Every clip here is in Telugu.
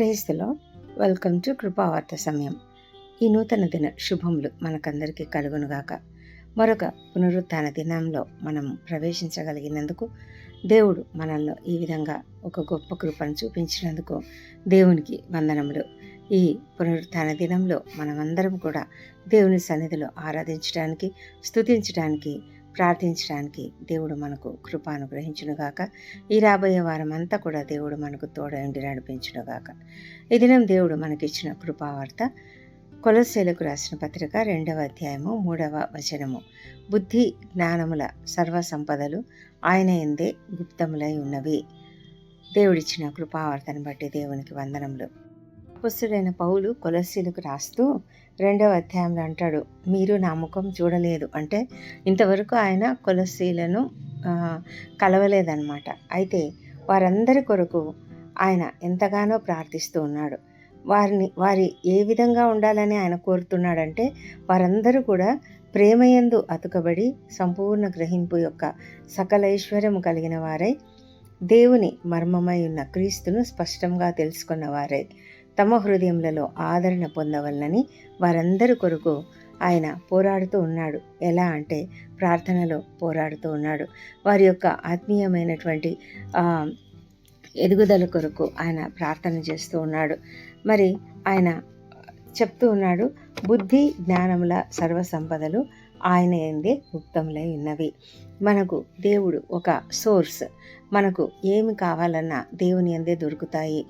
క్రైస్తలో వెల్కమ్ టు కృపావార్త సమయం. ఈ నూతన దిన శుభములు మనకందరికీ కలుగునుగాక. మరొక పునరుత్థాన దినంలో మనం ప్రవేశించగలిగినందుకు దేవుడు మనల్లో ఈ విధంగా ఒక గొప్ప కృపను చూపించినందుకు దేవునికి వందనములు. ఈ పునరుత్థాన దినంలో మనమందరం కూడా దేవుని సన్నిధిలో ఆరాధించడానికి స్థుతించడానికి ప్రార్థించడానికి దేవుడు మనకు కృప అనుగ్రహించునుగాక ఈ రాబోయే వారం అంతా కూడా దేవుడు మనకు తోడయుండి నడిపించునుగాక. ఈ దినం దేవుడు మనకిచ్చిన కృపావార్త కొలసేలకు రాసిన పత్రిక రెండవ అధ్యాయము మూడవ వచనము. బుద్ధి జ్ఞానముల సర్వ సంపదలు ఆయన ఎందే గుప్తములై ఉన్నవి. దేవుడిచ్చిన కృపావార్తను బట్టి దేవునికి వందనములు. పుస్తుడైన పౌలు కొలసీలకు రాస్తూ రెండవ అధ్యాయంలో అంటాడు మీరు నా ముఖం చూడలేదు. అంటే ఇంతవరకు ఆయన కొలసీలను కలవలేదన్నమాట. అయితే వారందరి కొరకు ఆయన ఎంతగానో ప్రార్థిస్తూ ఉన్నాడు. వారిని వారి ఏ విధంగా ఉండాలని ఆయన కోరుతున్నాడంటే వారందరూ కూడా ప్రేమయందు అతుకబడి సంపూర్ణ గ్రహింపు యొక్క సకల ఐశ్వర్యము కలిగిన వారై దేవుని మర్మమై ఉన్న క్రీస్తును స్పష్టంగా తెలుసుకున్న వారై. తమ హృదయములలో ఆదరణ పొందవలనని వారందరి కొరకు ఆయన పోరాడుతూ ఉన్నాడు. ఎలా అంటే ప్రార్థనలో పోరాడుతూ ఉన్నాడు. వారి యొక్క ఆత్మీయమైనటువంటి ఎదుగుదల కొరకు ఆయన ప్రార్థన చేస్తూ ఉన్నాడు. మరి ఆయన చెప్తూ ఉన్నాడు బుద్ధి జ్ఞానముల సర్వ సంపదలు ఆయన ఎందే గుప్తములై ఉన్నవి. మనకు దేవుడు ఒక సోర్స్. మనకు ఏమి కావాలన్నా దేవుని ఎందే దొరుకుతాయి.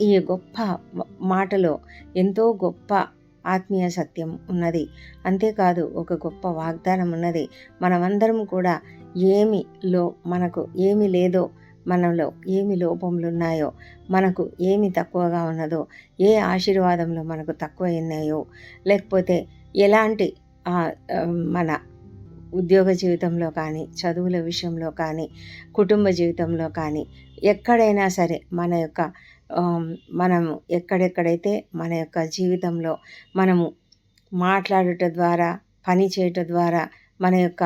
ఈ గొప్ప మాటలో ఎంతో గొప్ప ఆత్మీయ సత్యం ఉన్నది. అంతేకాదు ఒక గొప్ప వాగ్దానం ఉన్నది. మనమందరం కూడా ఏమి లో మనకు ఏమి లేదో మనలో ఏమి లోపములు ఉన్నాయో మనకు ఏమి తక్కువగా ఉన్నదో ఏ ఆశీర్వాదంలో మనకు తక్కువ ఉన్నాయో లేకపోతే ఎలాంటి మన ఉద్యోగ జీవితంలో కానీ చదువుల విషయంలో కానీ కుటుంబ జీవితంలో కానీ ఎక్కడైనా సరే మన యొక్క మనము ఎక్కడెక్కడైతే మన యొక్క జీవితంలో మనము మాట్లాడుట ద్వారా పని చేయటం ద్వారా మన యొక్క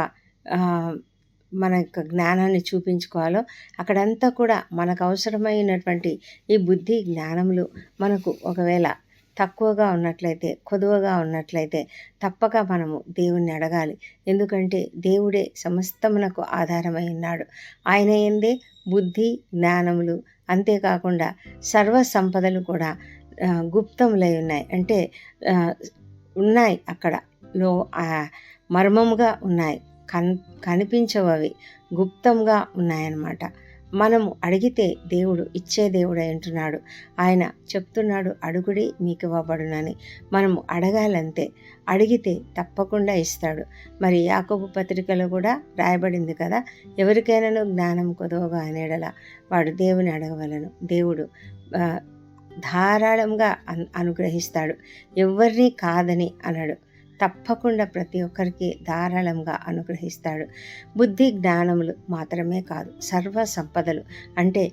మన యొక్క జ్ఞానాన్ని చూపించుకోవాలో అక్కడంతా కూడా మనకు అవసరమైనటువంటి ఈ బుద్ధి జ్ఞానములు మనకు ఒకవేళ తక్కువగా ఉన్నట్లయితే కొదువగా ఉన్నట్లయితే తప్పక మనము దేవుణ్ణి అడగాలి. ఎందుకంటే దేవుడే సమస్తమునకు ఆధారమై ఉన్నాడు. ఆయన ఏందే బుద్ధి జ్ఞానములు అంతేకాకుండా సర్వ సంపదలు కూడా గుప్తములై ఉన్నాయి. అంటే ఉన్నాయి అక్కడ. లో మర్మముగా ఉన్నాయి. కన్ కనిపించవవి గుప్తంగా ఉన్నాయన్నమాట. మనము అడిగితే దేవుడు ఇచ్చే దేవుడు అంటున్నాడు ఆయన చెప్తున్నాడు అడుగుడి మీకు ఇవ్వబడునని. మనము అడగాలంతే అడిగితే తప్పకుండా ఇస్తాడు. మరి యాకోబు పత్రికలో కూడా రాయబడింది కదా ఎవరికైనాను జ్ఞానం కొదవగా అనేడల? వాడు దేవుని అడగవలను. దేవుడు ధారాళంగా అనుగ్రహిస్తాడు. ఎవరిని కాదని అనడు. తప్పకుండా ప్రతి ఒక్కరికి ధారాళంగా అనుగ్రహిస్తాడు. బుద్ధి జ్ఞానములు మాత్రమే కాదు సర్వ సంపదలు అంటే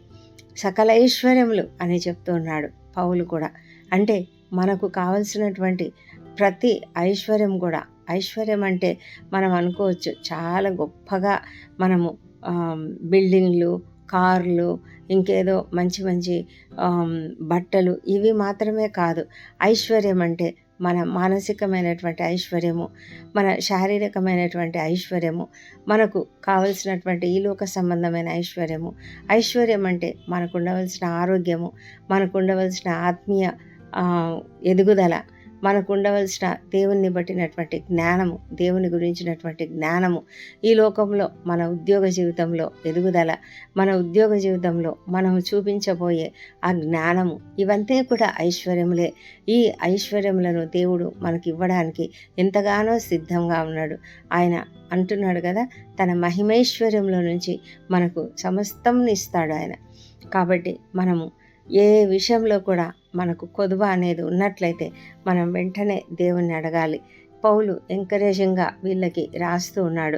సకల ఐశ్వర్యములు అని చెప్తున్నాడు పౌలు కూడా. అంటే మనకు కావలసినటువంటి ప్రతి ఐశ్వర్యం కూడా ఐశ్వర్యం అంటే మనం అనుకోవచ్చు చాలా గొప్పగా మనము బిల్డింగ్లు కార్లు ఇంకేదో మంచి మంచి బట్టలు ఇవి మాత్రమే కాదు. ఐశ్వర్యం అంటే మన మానసికమైనటువంటి ఐశ్వర్యము మన శారీరకమైనటువంటి ఐశ్వర్యము మనకు కావలసినటువంటి ఈ లోక సంబంధమైన ఐశ్వర్యము. ఐశ్వర్యం అంటే మనకు ఉండవలసిన ఆరోగ్యము మనకు ఉండవలసిన ఆత్మీయ ఎదుగుదల మనకు ఉండవలసిన దేవుణ్ణి బట్టినటువంటి జ్ఞానము దేవుని గురించినటువంటి జ్ఞానము. ఈ లోకంలో మన ఉద్యోగ జీవితంలో ఎదుగుదల మన ఉద్యోగ జీవితంలో మనం చూపించబోయే ఆ జ్ఞానము ఇవంతే కూడా ఐశ్వర్యములే. ఈ ఐశ్వర్యములను దేవుడు మనకి ఇవ్వడానికి ఎంతగానో సిద్ధంగా ఉన్నాడు. ఆయన అంటున్నాడు కదా తన మహిమైశ్వర్యంలో నుంచి మనకు సమస్తం ఇస్తాడు ఆయన. కాబట్టి మనము ఏ విషయంలో కూడా మనకు కొదువ అనేది ఉన్నట్లయితే మనం వెంటనే దేవుణ్ణి అడగాలి. పౌలు ఎంకరేజింగ్గా వీళ్ళకి రాస్తూ ఉన్నాడు.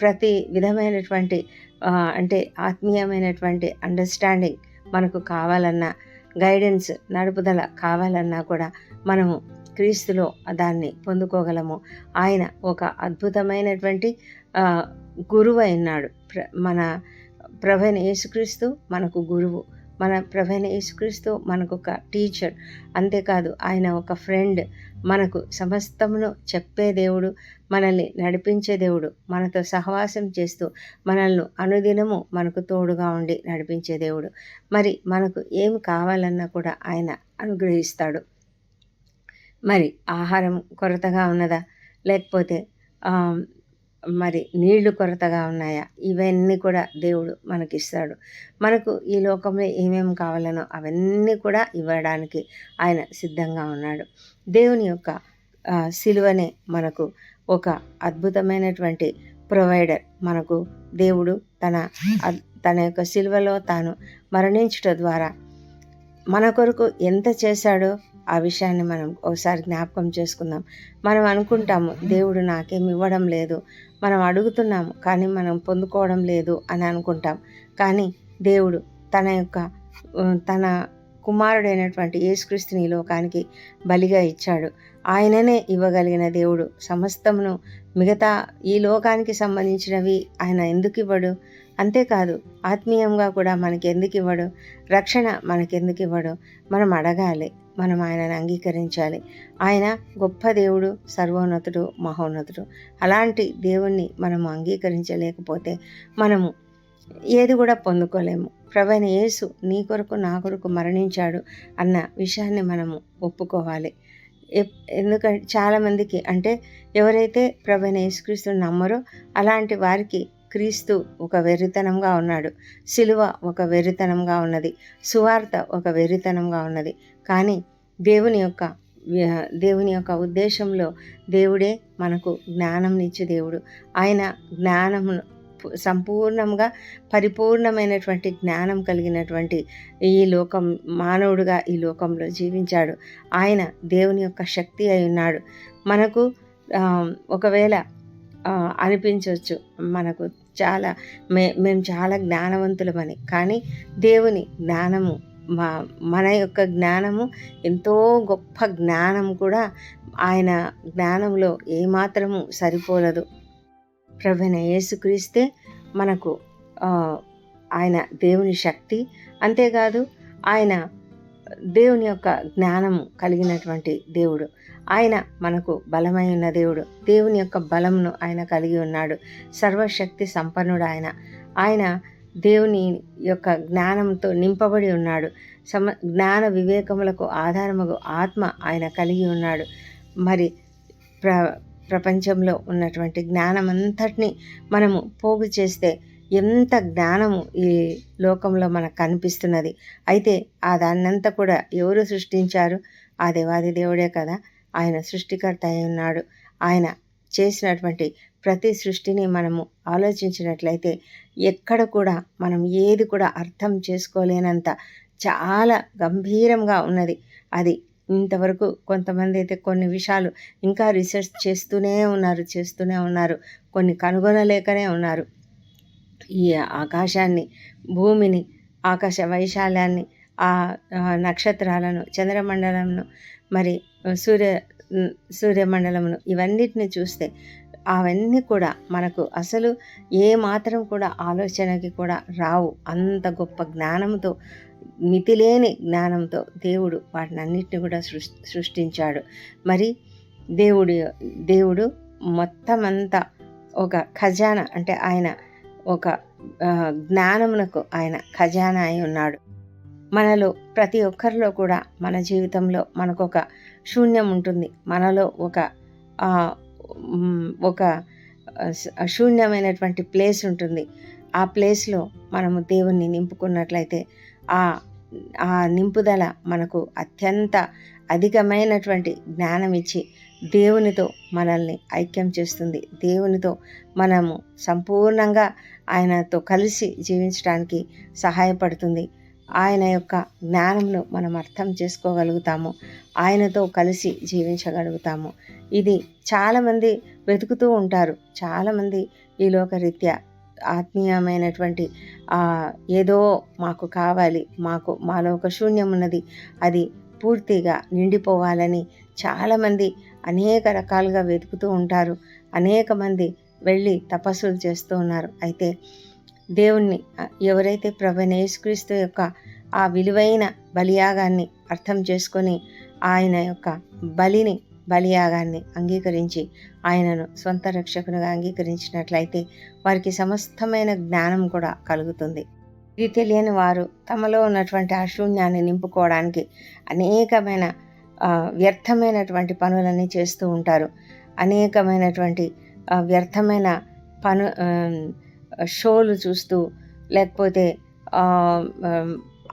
ప్రతి విధమైనటువంటి అంటే ఆత్మీయమైనటువంటి అండర్స్టాండింగ్ మనకు కావాలన్నా గైడెన్స్ నడుపుదల కావాలన్నా కూడా మనము క్రీస్తులో దాన్ని పొందుకోగలము. ఆయన ఒక అద్భుతమైనటువంటి గురువు అయినాడు మన ప్రభైన యేసుక్రీస్తు మనకు గురువు. మన ప్రవీణ యేసుక్రీస్తు మనకు ఒక టీచర్. అంతేకాదు ఆయన ఒక ఫ్రెండ్. మనకు సమస్తమును చెప్పే దేవుడు మనల్ని నడిపించే దేవుడు మనతో సహవాసం చేస్తూ మనల్ని అనుదినము మనకు తోడుగా ఉండి నడిపించే దేవుడు. మరి మనకు ఏం కావాలన్నా కూడా ఆయన అనుగ్రహిస్తాడు. మరి ఆహారం కొరతగా ఉన్నదా? లేకపోతే మరి నీళ్ళు కొరతగా ఉన్నాయా? ఇవన్నీ కూడా దేవుడు మనకిస్తాడు. మనకు ఈ లోకంలో ఏమేమి కావాలనో అవన్నీ కూడా ఇవ్వడానికి ఆయన సిద్ధంగా ఉన్నాడు. దేవుని యొక్క సిలువనే మనకు ఒక అద్భుతమైనటువంటి ప్రొవైడర్. మనకు దేవుడు తన తన యొక్క సిలువలో తాను మరణించుట ద్వారా మన కొరకు ఎంత చేశాడో ఆ విషయాన్ని మనం ఒకసారి జ్ఞాపకం చేసుకుందాం. మనం అనుకుంటాము దేవుడు నాకేమి ఇవ్వడం లేదు. మనం అడుగుతున్నాము కానీ మనం పొందుకోవడం లేదు అని అనుకుంటాం. కానీ దేవుడు తన యొక్క తన కుమారుడైనటువంటి యేసుక్రీస్తుని లోకానికి బలిగా ఇచ్చాడు. ఆయననే ఇవ్వగలిగిన దేవుడు. సమస్తమును మిగతా ఈ లోకానికి సంబంధించినవి ఆయన ఎందుకు ఇవ్వడు? అంతేకాదు ఆత్మీయంగా కూడా మనకి ఎందుకు ఇవ్వడు రక్షణ మనకెందుకు ఇవ్వడు మనం అడగాలి మనం ఆయనను అంగీకరించాలి. ఆయన గొప్ప దేవుడు సర్వోన్నతుడు మహోన్నతుడు. అలాంటి దేవుణ్ణి మనము అంగీకరించలేకపోతే మనము ఏది కూడా పొందుకోలేము. ప్రవైన యేసు నీ కొరకు నా కొరకు మరణించాడు అన్న విషయాన్ని మనము ఒప్పుకోవాలి. ఎందుకంటే చాలామందికి అంటే ఎవరైతే ప్రవైన యేసుక్రీస్తుని నమ్మరో అలాంటి వారికి క్రీస్తు ఒక వెర్రితనంగా ఉన్నాడు. సిలువ ఒక వెర్రితనంగా ఉన్నది. సువార్త ఒక వెర్రితనంగా ఉన్నది. కానీ దేవుని యొక్క దేవుని యొక్క ఉద్దేశంలో దేవుడే మనకు జ్ఞానం ఇచ్చే దేవుడు. ఆయన జ్ఞానమును సంపూర్ణంగా పరిపూర్ణమైనటువంటి జ్ఞానం కలిగినటువంటి ఈ లోకం మానవుడుగా ఈ లోకంలో జీవించాడు. ఆయన దేవుని యొక్క శక్తి అయి ఉన్నాడు. మనకు ఒకవేళ అనిపించవచ్చు మనకు చాలా మే మేము చాలా జ్ఞానవంతులమని. కానీ దేవుని జ్ఞానము మా మన యొక్క జ్ఞానము ఎంతో గొప్ప జ్ఞానం కూడా ఆయన జ్ఞానంలో ఏమాత్రము సరిపోలదు. ప్రవీణ యేసుక్రీస్తే మనకు ఆయన దేవుని శక్తి. అంతేకాదు ఆయన దేవుని యొక్క జ్ఞానము కలిగినటువంటి దేవుడు. ఆయన మనకు బలమైన దేవుడు. దేవుని యొక్క బలంను ఆయన కలిగి ఉన్నాడు. సర్వశక్తి సంపన్నుడు ఆయన. ఆయన దేవుని యొక్క జ్ఞానంతో నింపబడి ఉన్నాడు. సమ జ్ఞాన వివేకములకు ఆధారముగు ఆత్మ ఆయన కలిగి ఉన్నాడు. మరి ప్ర ప్రపంచంలో ఉన్నటువంటి జ్ఞానం అంతటినీ మనము పోగు చేస్తే ఎంత జ్ఞానము ఈ లోకంలో మనకు కనిపిస్తున్నది. అయితే ఆ దాన్నంతా కూడా ఎవరు సృష్టించారు? ఆ దేవాది దేవుడే కదా. ఆయన సృష్టికర్త అయి ఉన్నాడు. ఆయన చేసినటువంటి ప్రతి సృష్టిని మనము ఆలోచించినట్లయితే ఎక్కడ కూడా మనం ఏది కూడా అర్థం చేసుకోలేనంత చాలా గంభీరంగా ఉన్నది. అది ఇంతవరకు కొంతమంది అయితే కొన్ని విషయాలు ఇంకా రీసెర్చ్ చేస్తూనే ఉన్నారు చేస్తూనే ఉన్నారు. కొన్ని కనుగొనలేకనే ఉన్నారు. ఈ ఆకాశాన్ని భూమిని ఆకాశ వైశాల్యాన్ని ఆ నక్షత్రాలను చంద్రమండలంను మరి సూర్య సూర్యమండలమును ఇవన్నిటిని చూస్తే అవన్నీ కూడా మనకు అసలు ఏ మాత్రం కూడా ఆలోచనకి కూడా రావు. అంత గొప్ప జ్ఞానంతో మితిలేని జ్ఞానంతో దేవుడు వాటిని అన్నిటిని కూడా సృష్టించాడు. మరి దేవుడు దేవుడు మొత్తం అంతా ఒక ఖజానా అంటే ఆయన ఒక జ్ఞానమునకు ఆయన ఖజానా అయి ఉన్నాడు. మనలో ప్రతి ఒక్కరిలో కూడా మన జీవితంలో మనకు ఒక శూన్యం ఉంటుంది. మనలో ఒక ఒక శూన్యమైనటువంటి ప్లేస్ ఉంటుంది. ఆ ప్లేస్లో మనము దేవుణ్ణి నింపుకున్నట్లయితే ఆ ఆ నింపుదల మనకు అత్యంత అధికమైనటువంటి జ్ఞానం ఇచ్చి దేవునితో మనల్ని ఐక్యం చేస్తుంది. దేవునితో మనము సంపూర్ణంగా ఆయనతో కలిసి జీవించడానికి సహాయపడుతుంది. ఆయన యొక్క జ్ఞానంను మనం అర్థం చేసుకోగలుగుతాము. ఆయనతో కలిసి జీవించగలుగుతాము. ఇది చాలామంది వెతుకుతూ ఉంటారు. చాలామంది ఈ లోకరీత్యా ఆత్మీయమైనటువంటి ఏదో మాకు కావాలి మాకు మాలో ఒక శూన్యం ఉన్నది అది పూర్తిగా నిండిపోవాలని చాలామంది అనేక రకాలుగా వెతుకుతూ ఉంటారు. అనేక మంది వెళ్ళి తపస్సులు చేస్తూ ఉన్నారు. అయితే దేవుణ్ణి ఎవరైతే ప్రభు యేసుక్రీస్తు యొక్క ఆ విలువైన బలియాగాన్ని అర్థం చేసుకొని ఆయన యొక్క బలిని బలియాగాన్ని అంగీకరించి ఆయనను సొంత రక్షకునిగా అంగీకరించినట్లయితే వారికి సమస్తమైన జ్ఞానం కూడా కలుగుతుంది. ఇది తెలియని వారు తమలో ఉన్నటువంటి అశూన్యాన్ని నింపుకోవడానికి అనేకమైన వ్యర్థమైనటువంటి పనులన్నీ చేస్తూ ఉంటారు. అనేకమైనటువంటి వ్యర్థమైన పను షోలు చూస్తూ లేకపోతే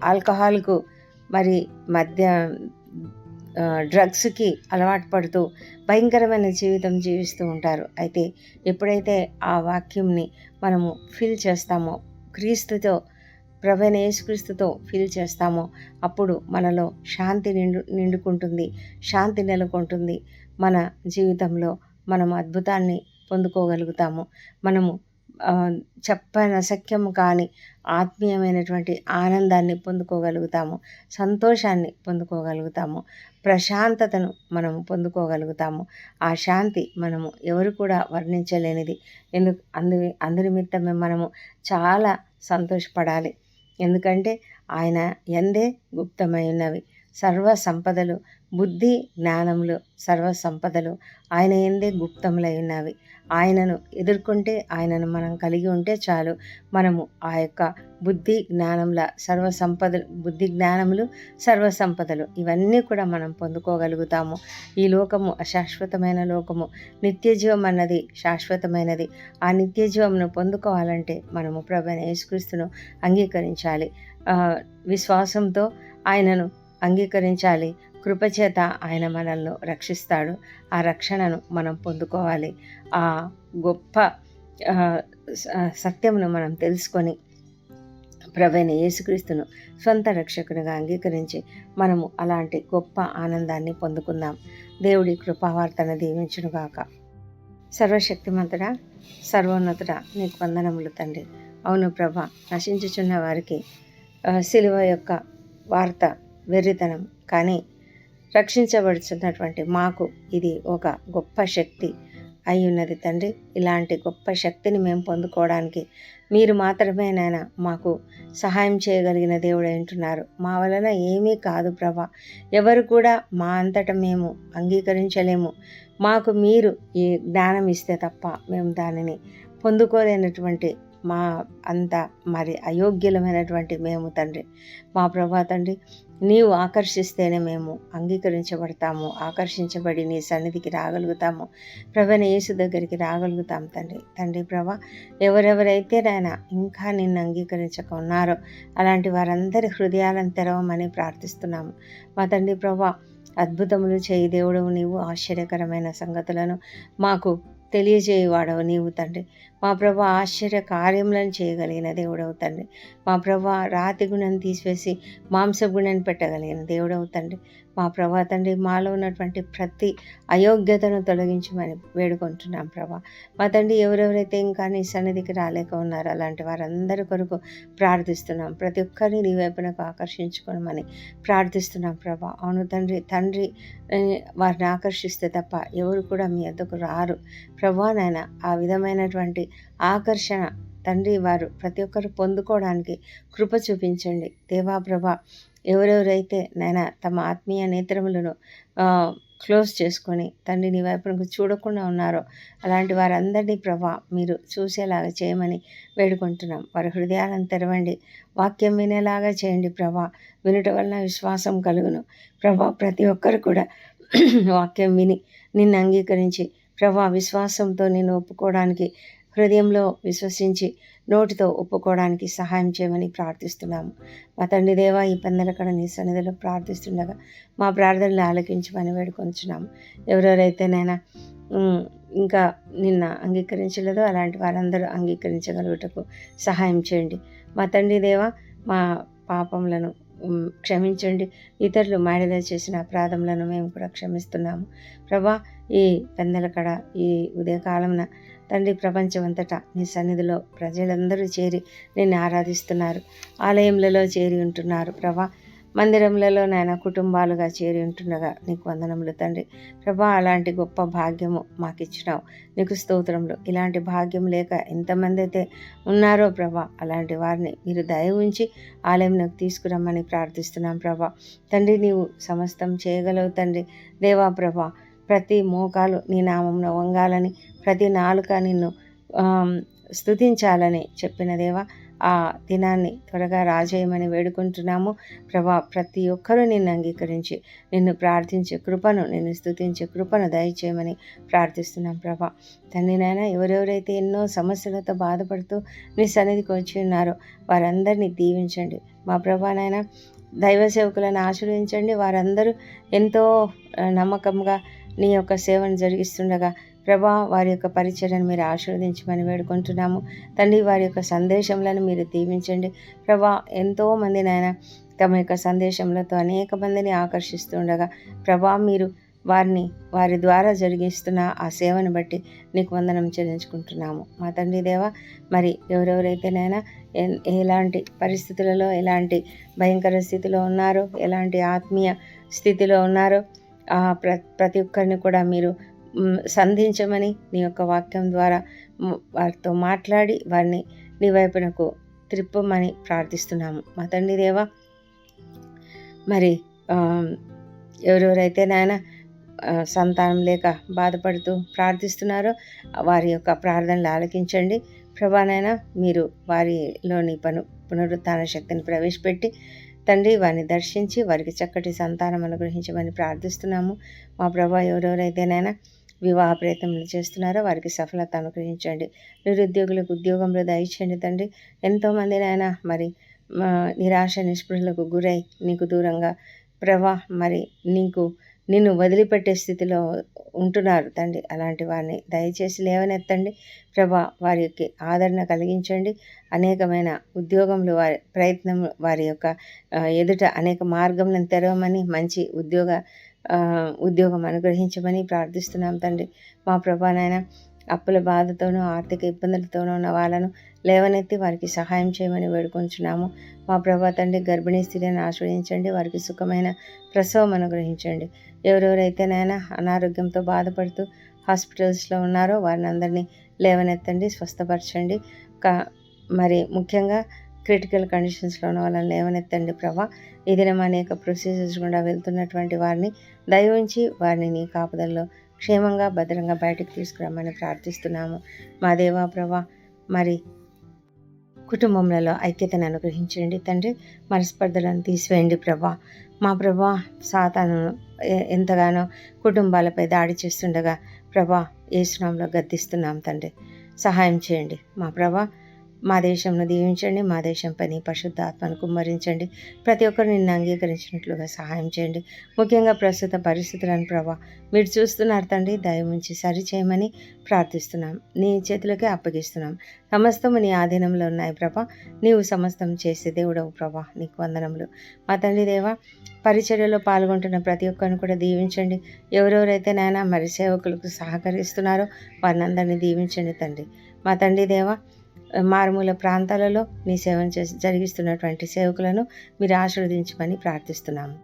ఆల్కహాల్కు మరి మద్య డ్రగ్స్కి అలవాటు పడుతూ భయంకరమైన జీవితం జీవిస్తూ ఉంటారు. అయితే ఎప్పుడైతే ఆ వాక్యంని మనము ఫీల్ చేస్తామో క్రీస్తుతో ప్రవీణ యేసుక్రీస్తుతో ఫీల్ చేస్తామో అప్పుడు మనలో శాంతి నిండు నిండుకుంటుంది శాంతి నెలకొంటుంది. మన జీవితంలో మనం అద్భుతాన్ని పొందుకోగలుగుతాము. మనము ఆ, చెప్పన కాని ఆత్మీయమైనటువంటి ఆనందాన్ని పొందుకోగలుగుతాము సంతోషాన్ని పొందుకోగలుగుతాము ప్రశాంతతను మనము పొందుకోగలుగుతాము. ఆ శాంతి మనము ఎవరు కూడా వర్ణించలేనిది. ఎందుకు అందు అందునిమిత్తమే మనము చాలా సంతోషపడాలి. ఎందుకంటే ఆయన ఎందే గుప్తమై ఉన్నవి సర్వ సంపదలు బుద్ధి జ్ఞానములు సర్వ సంపదలు ఆయన ఎందే గుప్తములై ఉన్నవి ఆయనను ఎదుర్కొంటే ఆయనను మనం కలిగి ఉంటే చాలు. మనము ఆ యొక్క బుద్ధి జ్ఞానముల సర్వ సంపదలు బుద్ధి జ్ఞానములు సర్వ సంపదలు ఇవన్నీ కూడా మనం పొందుకోగలుగుతాము. ఈ లోకము అశాశ్వతమైన లోకము. నిత్యజీవం అన్నది శాశ్వతమైనది. ఆ నిత్యజీవంను పొందుకోవాలంటే మనము ప్రభు యేసుక్రీస్తును అంగీకరించాలి. విశ్వాసంతో ఆయనను అంగీకరించాలి. కృపచేత ఆయన మనల్ని రక్షిస్తాడు. ఆ రక్షణను మనం పొందుకోవాలి. ఆ గొప్ప స- సత్యమును మనం తెలుసుకొని ప్రవీణ యేసుక్రీస్తును సొంత రక్షకునిగా అంగీకరించి మనము అలాంటి గొప్ప ఆనందాన్ని పొందుకుందాం. దేవుడి కృపావార్తను దీవించునుగాక సర్వశక్తిమంతుడా సర్వోన్నతుడా నీకు వందనములు తండ్రి. అవును ప్రభ నశించుచున్న వారికి శిలువ యొక్క వార్త వెర్రితనం. కానీ రక్షించబడుచున్నటువంటి మాకు ఇది ఒక గొప్ప శక్తి అయి ఉన్నది తండ్రి. ఇలాంటి గొప్ప శక్తిని మేము పొందుకోవడానికి మీరు మాత్రమే నాయన మాకు సహాయం చేయగలిగిన దేవుడు అంటున్నారు మా వలన ఏమీ కాదు ప్రభా. ఎవరు కూడా మా అంతట మేము అంగీకరించలేము. మాకు మీరు ఈ జ్ఞానం ఇస్తే తప్ప మేము దానిని పొందుకోలేనటువంటి మా అంత మరి అయోగ్యులమైనటువంటి మేము తండ్రి. మా ప్రభా తండ్రి నీవు ఆకర్షిస్తేనే మేము అంగీకరించబడతాము ఆకర్షించబడి నీ సన్నిధికి రాగలుగుతాము. ప్రభన యేసు దగ్గరికి రాగలుగుతాం తండ్రి. తండ్రి ప్రభా ఎవరెవరైతే నాయన ఇంకా నిన్ను అంగీకరించక ఉన్నారో అలాంటి వారందరి హృదయాలను తెరవమని ప్రార్థిస్తున్నాము. మా తండ్రి ప్రభా అద్భుతములు చేయి దేవుడు నీవు ఆశ్చర్యకరమైన సంగతులను మాకు తెలియజేయవాడవు నీవు తండ్రి. మా ప్రభు ఆశ్చర్య కార్యములను చేయగలిగిన దేవుడవు తండ్రి. మా ప్రభు రాతి గుణాన్ని తీసివేసి మాంస గుణాన్ని పెట్టగలిగిన దేవుడవు తండ్రి. మా ప్రభా తండ్రి మాలో ఉన్నటువంటి ప్రతి అయోగ్యతను తొలగించమని వేడుకుంటున్నాం ప్రభా. మా తండ్రి ఎవరెవరైతే ఇంకా నీ సన్నిధికి రాలేక ఉన్నారో అలాంటి వారందరి కొరకు ప్రార్థిస్తున్నాం. ప్రతి ఒక్కరిని నీ వైపునకు ఆకర్షించుకోమని ప్రార్థిస్తున్నాం ప్రభా. అవును తండ్రి తండ్రి వారిని ఆకర్షిస్తే తప్ప ఎవరు కూడా మీ ఎద్దకు రారు. ప్రభా నాయన ఆ విధమైనటువంటి ఆకర్షణ. తండ్రి వారు ప్రతి ఒక్కరు పొందుకోవడానికి కృప చూపించండి. దేవాప్రభ ఎవరెవరైతే నాయన తమ ఆత్మీయ నేత్రములను క్లోజ్ చేసుకొని తండ్రి నీ వైపునకు చూడకుండా ఉన్నారో అలాంటి వారందరినీ ప్రభా మీరు చూసేలాగా చేయమని వేడుకుంటున్నాం. వారి హృదయాలను తెరవండి. వాక్యం వినేలాగా చేయండి ప్రభా. వినుట వలన విశ్వాసం కలుగును. ప్రభా ప్రతి ఒక్కరు కూడా వాక్యం విని నిన్ను అంగీకరించి ప్రభా విశ్వాసంతో నేను ఒప్పుకోవడానికి హృదయంలో విశ్వసించి నోటితో ఒప్పుకోవడానికి సహాయం చేయమని ప్రార్థిస్తున్నాము. మా తండ్రి దేవా ఈ పెందలకడ నీ సన్నిధిలో ప్రార్థిస్తుండగా మా ప్రార్థనలు ఆలకించమని వేడుకొంచున్నాము. ఎవరెవరైతేనైనా ఇంకా నిన్న అంగీకరించలేదో అలాంటి వారందరూ అంగీకరించగలుగుటకు సహాయం చేయండి. మా తండ్రి దేవా మా పాపములను క్షమించండి. ఇతరులు మాడిద చేసిన అపరాధములను మేము కూడా క్షమిస్తున్నాము. ప్రభా ఈ పెందలకడ ఈ ఉదయకాలంన తండ్రి ప్రపంచమంతటా నీ సన్నిధిలో ప్రజలందరూ చేరి నిన్ను ఆరాధిస్తున్నారు. ఆలయములలో చేరి ఉంటున్నారు ప్రభా. మందిరములలో నాయన కుటుంబాలుగా చేరి ఉంటుండగా నీకు వందనములు తండ్రి. ప్రభా అలాంటి గొప్ప భాగ్యము మాకు ఇచ్చినావు నీకు స్తోత్రములు. ఇలాంటి భాగ్యం లేక ఎంతమంది అయితే ఉన్నారో ప్రభా అలాంటి వారిని మీరు దయ ఉంచి ఆలయంలోకి తీసుకురమ్మని ప్రార్థిస్తున్నాం ప్రభా. తండ్రి నీవు సమస్తం చేయగలవు తండ్రి. దేవా ప్రభా ప్రతి మోకాలు నీ నామంలో వంగాలని ప్రతి నాలుక నిన్ను స్థుతించాలని చెప్పిన దేవా ఆ దినాన్ని త్వరగా రాజేయమని వేడుకుంటున్నాము. ప్రభా ప్రతి ఒక్కరూ నిన్ను అంగీకరించి నిన్ను ప్రార్థించే కృపను నిన్ను స్థుతించే కృపను దయచేయమని ప్రార్థిస్తున్నాం ప్రభా. తండ్రినైనా ఎవరెవరైతే ఎన్నో సమస్యలతో బాధపడుతూ నీ సన్నిధికి వచ్చి ఉన్నారో వారందరినీ దీవించండి. మా ప్రభానైనా దైవ సేవకులను ఆశ్రయించండి. వారందరూ ఎంతో నమ్మకంగా నీ యొక్క సేవను జరిగిస్తుండగా ప్రభా వారి యొక్క పరిచయను మీరు ఆశీర్వదించమని వేడుకుంటున్నాము. తండ్రి వారి యొక్క సందేశంలను మీరు దీవించండి. ప్రభా ఎంతోమంది నాయన తమ యొక్క సందేశములతో అనేక మందిని ఆకర్షిస్తుండగా ప్రభా మీరు వారిని వారి ద్వారా జరిగిస్తున్న ఆ సేవను బట్టి నీకు వందనం చెల్లించుకుంటున్నాము. మా తండ్రి దేవ మరి ఎవరెవరైతేనైనా ఎలాంటి పరిస్థితులలో ఎలాంటి భయంకర స్థితిలో ఉన్నారో ఎలాంటి ఆత్మీయ స్థితిలో ఉన్నారో ప్ర ప్రతి ఒక్కరిని కూడా మీరు సంధించమని నీ యొక్క వాక్యం ద్వారా వారితో మాట్లాడి వారిని నీ వైపునకు త్రిప్పమని ప్రార్థిస్తున్నాము. మా తండ్రి దేవా మరి ఎవరెవరైతే నాయన సంతానం లేక బాధపడుతూ ప్రార్థిస్తున్నారో వారి యొక్క ప్రార్థనలు ఆలకించండి. ప్రభానైనా మీరు వారిలోని పను పునరుత్న శక్తిని ప్రవేశపెట్టి తండ్రి వారిని దర్శించి వారికి చక్కటి సంతానం అనుగ్రహించమని ప్రార్థిస్తున్నాము. మా ప్రభా ఎవరెవరైతేనైనా వివాహ ప్రయత్నములు చేస్తున్నారో వారికి సఫలత అనుగ్రహించండి. నిరుద్యోగులకు ఉద్యోగంలో దయచేయండి తండ్రి. ఎంతోమందినైనా మరి నిరాశ నిస్పృహలకు గురై నీకు దూరంగా ప్రభా మరి నీకు నిన్ను వదిలిపెట్టే స్థితిలో ఉంటున్నారు తండ్రి. అలాంటి వారిని దయచేసి లేవనెత్తండి. ప్రభా వారికి ఆదరణ కలిగించండి. అనేకమైన ఉద్యోగంలో వారి ప్రయత్నం వారి యొక్క ఎదుట అనేక మార్గములను తెరవమని మంచి ఉద్యోగ ఉద్యోగం అనుగ్రహించమని ప్రార్థిస్తున్నాం తండ్రి. మా ప్రభానైనా అప్పుల బాధతోనూ ఆర్థిక ఇబ్బందులతోనూ ఉన్న వాళ్ళను లేవనెత్తి వారికి సహాయం చేయమని వేడుకొంచున్నాము. మా ప్రభా తండ్రి గర్భిణీ స్త్రీలను ఆశ్రయించండి. వారికి సుఖమైన ప్రసవం అనుగ్రహించండి. ఎవరెవరైతేనైనా అనారోగ్యంతో బాధపడుతూ హాస్పిటల్స్లో ఉన్నారో వారిని అందరినీ లేవనెత్తండి స్వస్థపరచండి. కా మరి ముఖ్యంగా క్రిటికల్ కండిషన్స్లో ఉన్న వాళ్ళని లేవనెత్తండి ప్రభా. ఈ దినం అనేక ప్రొసీజర్స్ గుండా వెళ్తున్నటువంటి వారిని దయవించి వారిని నీ కాపుదల్లో క్షేమంగా భద్రంగా బయటకు తీసుకురమ్మని ప్రార్థిస్తున్నాము. మా దేవా ప్రభా మరి కుటుంబంలో ఐక్యతను అనుగ్రహించండి తండ్రి. మనస్పర్ధలను తీసివేయండి ప్రభా. మా ప్రభా సాతాను ఎంతగానో కుటుంబాలపై దాడి చేస్తుండగా ప్రభా ఏసునాంలో గద్దిస్తున్నాం తండ్రి. సహాయం చేయండి మా ప్రభా. మా దేశంను దీవించండి మా దేశం పని పరిశుద్ధాత్మను కుమ్మరించండి. ప్రతి ఒక్కరు నిన్ను అంగీకరించినట్లుగా సహాయం చేయండి. ముఖ్యంగా ప్రస్తుత పరిస్థితులను ప్రభా మీరు చూస్తున్నారు తండ్రి దయముంచి సరిచేయమని ప్రార్థిస్తున్నాం. నీ చేతులకే అప్పగిస్తున్నాం. సమస్తము నీ ఆధీనంలో ఉన్నాయి ప్రభా. నీవు సమస్తం చేసే దేవుడవు ప్రభా నీకు వందనములు. మా తండ్రి దేవా పరిచర్యలో పాల్గొంటున్న ప్రతి ఒక్కరిని కూడా దీవించండి. ఎవరెవరైతే నాయన మరి సేవకులకు సహకరిస్తున్నారో వారిని అందరినీ దీవించండి తండ్రి. మా తండ్రి దేవా మారుమూల ప్రాంతాలలో మీ సేవను చేసి జరిగిస్తున్నటువంటి సేవకులను మీరు ఆశీర్వదించమని ప్రార్థిస్తున్నాము.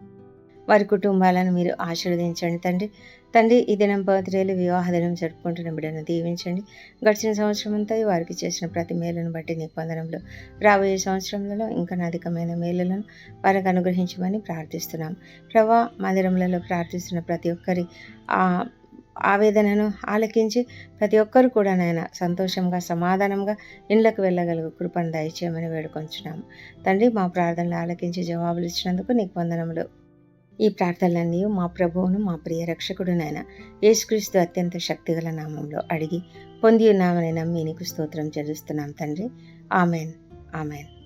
వారి కుటుంబాలను మీరు ఆశీర్వదించండి తండ్రి. తండ్రి ఈ దినం బర్త్డేలు వివాహ దినం జరుపుకుంటున్న బిడ్డను దీవించండి. గడిచిన సంవత్సరం అంతా వారికి చేసిన ప్రతి మేలును బట్టి నీకు రాబోయే సంవత్సరంలో ఇంకా అధికమైన మేలులను వారికి అనుగ్రహించమని ప్రార్థిస్తున్నాం ప్రభా మందిరములలో ప్రార్థిస్తున్న ప్రతి ఒక్కరి ఆవేదనను ఆలకించి ప్రతి ఒక్కరు కూడా నాయన సంతోషంగా సమాధానంగా ఇండ్లకు వెళ్ళగలుగు కృపను దయచేయమని వేడుకొంచున్నాము. తండ్రి మా ప్రార్థనలు ఆలకించి జవాబులు ఇచ్చినందుకు నీకు వందనములు. ఈ ప్రార్థనలన్నీ మా ప్రభువును మా ప్రియ రక్షకుడు నాయన యేసుక్రీస్తు అత్యంత శక్తిగల నామంలో అడిగి పొంది ఉన్నామని నమ్మి నీకు స్తోత్రం చెల్లిస్తున్నాం తండ్రి. ఆమెన్. ఆమెన్.